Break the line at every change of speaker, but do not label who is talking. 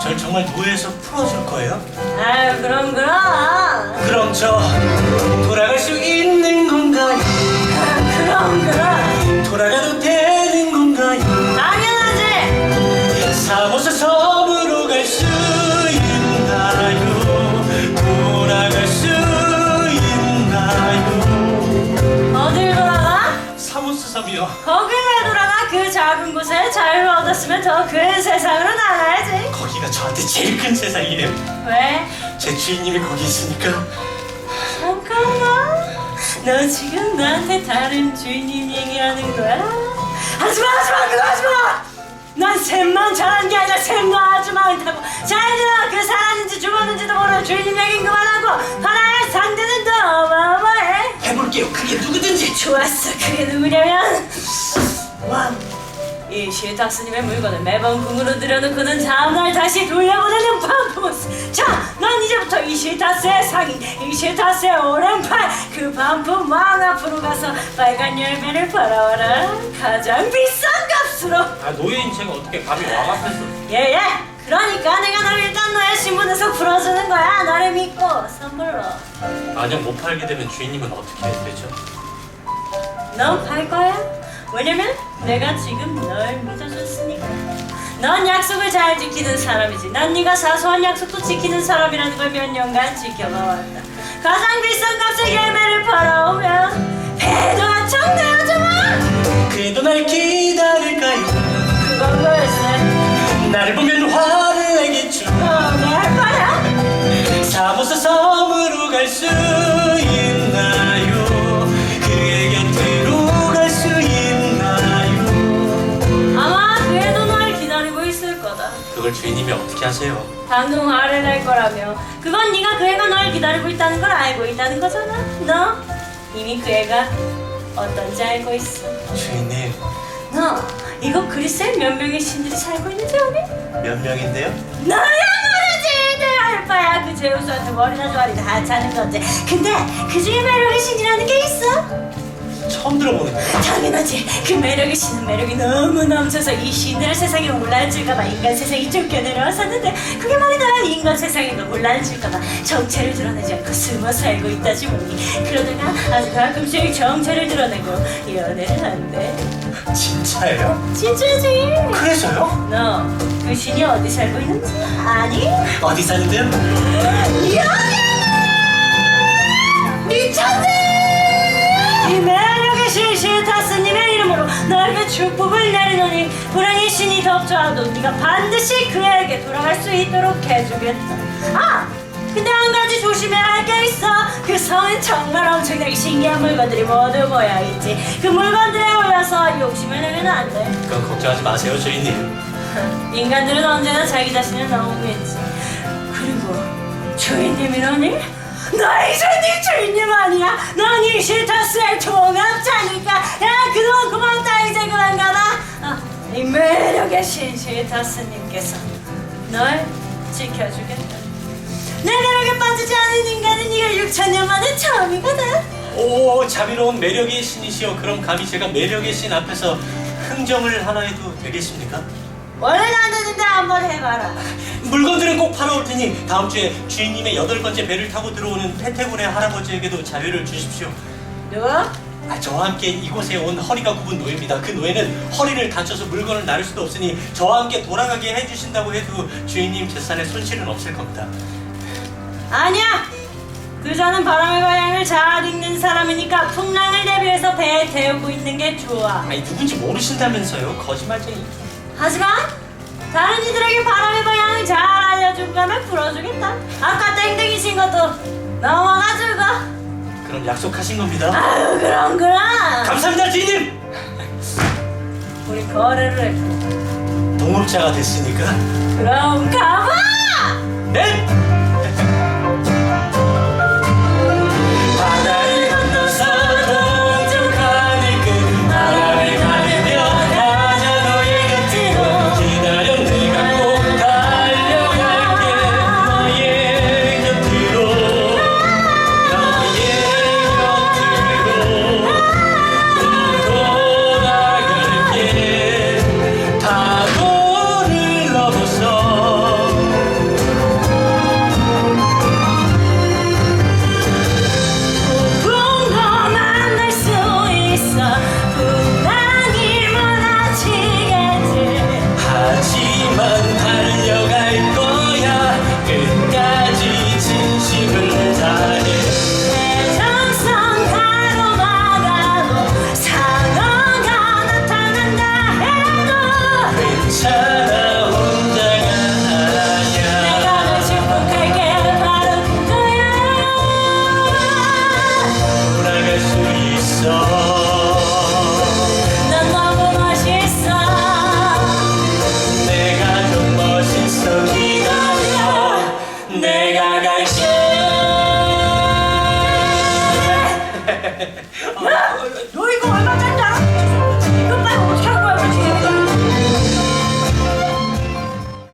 절 정말 노예에서 풀어줄 거예요?
아유 그럼 그럼
그럼 저 돌아갈 수 있는 건가요?
아, 그럼 그럼
돌아가도 되는 건가요?
당연하지
사무소 섬으로 갈 수 있나요? 돌아갈 수 있나요?
어딜 돌아가?
사무소 섬이요.
거길 왜 돌아가? 그 작은 곳에 얻었으면 더 큰 세상으로 나가야지
거기가 저한테 제일 큰 세상이에요.
왜?
제 주인님이 거기 있으니까.
잠깐만 너 지금 나한테 다른 주인님 얘기하는 거야? 하지마 하지마 그거 하지마 난 셈만 잘한 게 아니라 셈도 아주 많다고 잘 들어 그 살았는지 죽었는지도 모르는 주인님 얘긴 그만하고 하나의 상대는 더 어마어마해
해볼게요. 그게 누구든지.
좋았어 그게 누구냐면 왕. 이 실탁스님의 물건을 매번 궁으로 들여놓고는 다음날 다시 돌려보내는 반포스 자난 이제부터 이 실타스의 상인 이 실타스의 오랜팔 그 반품 왕 앞으로 가서 빨간 열매를 팔아와라. 가장 비싼 값으로.
아 노예인 제가 어떻게 감히 왕 앞에서?
예예. 그러니까 내가 널 일단 너의 신분에서 풀어주는 거야. 너를 믿고 선물로.
만약 못 팔게 되면 주인님은 어떻게 되죠?
넌갈 거야? 왜냐면 내가 지금 널 믿어줬으니까. 넌 약속을 잘 지키는 사람이지. 난 네가 사소한 약속도 지키는 사람이라는 걸 몇 년간 지켜봐왔다. 가장 비싼 값의 열매를 팔아오면 배도 한청 내어주마.
그래도 날 기다릴까요?
그건 걸세.
나를 보면
하세요?
방금 화를 낼 거라며. 그건 네가 그 애가 널 기다리고 있다는 걸 알고 있다는 거잖아. 너 이미 그 애가 어떤지 알고 있어.
주인님
너 이거 그리스에 몇 명의 신들이 살고 있는지 아니?
몇 명인데요?
너야 모르지 내 알바야 그 제우스한테 머리나 조아리 다 차는 건데 근데 그 중에 매력의 신이라는 게 있어?
처음 들어보는 거예요.
당연하지 그 매력의 신은 매력이 너무 넘쳐서 이 신들의 세상에 올라앉을까봐 인간 세상이 쫓겨 내려왔었는데 그게 말이다 인간 세상에도 올라앉을까봐 정체를 드러내지 않고 숨어 살고 있다지 뭐니 그러다가 아주 가끔씩 정체를 드러내고 연애를 한대
진짜예요?
진짜지
그래서요?
너 그 신이 어디 살고 있는지 아니?
어디 사는데요?
너에게 축복을 내리노니 불행의 신이 덮쳐와도 네가 반드시 그에게 돌아갈 수 있도록 해주겠다 아! 근데 한 가지 조심해야 할 게 있어 그 성은 정말 엄청나게 신기한 물건들이 모두 모여있지 그 물건들에 올라서 욕심을 내면 안돼
그건 걱정하지 마세요, 주인님.
인간들은 언제나 자기 자신을 너무 믿지. 그리고 주인님이라니? 나 이제 네 주인님 아니야. 넌이 시타스의 종 매력의 신 시타스님께서 널 지켜주겠다. 내 매력에 빠지지 않은 인간은 네가 6천 년 만에 처음이거든.
오, 자비로운 매력의 신이시여. 그럼 감히 제가 매력의 신 앞에서 흥정을 하나 해도 되겠습니까?
원래는 안 되는데 한번 해봐라.
물건들은 꼭 팔아올 테니 다음 주에 주인님의 여덟 번째 배를 타고 들어오는 태태군의 할아버지에게도 자유를 주십시오.
누구?
아, 저와 함께 이곳에 온 허리가 굽은 노예입니다. 그 노예는 허리를 다쳐서 물건을 나를 수도 없으니 저와 함께 돌아가게 해주신다고 해도 주인님 재산에 손실은 없을 겁니다.
아니야. 그자는 바람의 방향을 잘 읽는 사람이니까 풍랑을 대비해서 배에 태우고 있는 게 좋아.
아니 누군지 모르신다면서요? 거짓말쟁이.
하지만 다른 이들에게 바람의 방향을 잘 알려주고 가면 풀어주겠다. 아까 땡땡이신 것도 넘어가지고.
그럼 약속하신 겁니다.
아유 그럼 그럼.
감사합니다, 주인님.
우리 거래를 해.
동업자가 됐으니까.
그럼 가봐.
네.